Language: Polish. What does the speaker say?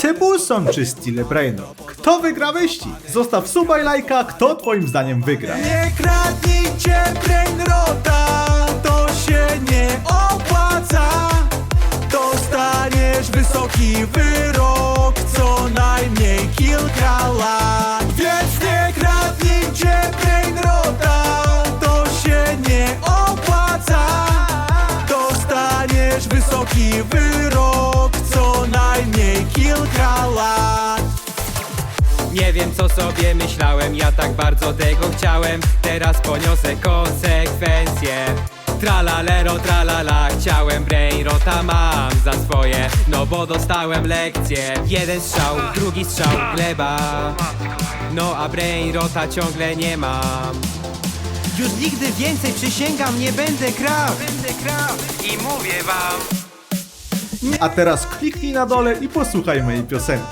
Cebulson czy Stile Braino? Kto wygra wyścig? Zostaw suba i lajka, kto twoim zdaniem wygra? Nie kradnijcie brainrota, to się nie opłaca. Dostaniesz wysoki wyrok, co najmniej kilka lat. Więc nie kradnijcie brainrota, to się nie opłaca. Dostaniesz wysoki wyrok, Nie wiem co sobie myślałem, ja tak bardzo tego chciałem. Teraz poniosę konsekwencje. Tralalero, tralala, chciałem brainrota mam za swoje. No bo dostałem lekcję Jeden strzał, drugi strzał, gleba. No a brainrota ciągle nie mam. Już nigdy więcej przysięgam, nie będę krał Będę krał i mówię wam. A teraz kliknij na dole i posłuchaj mojej piosenki.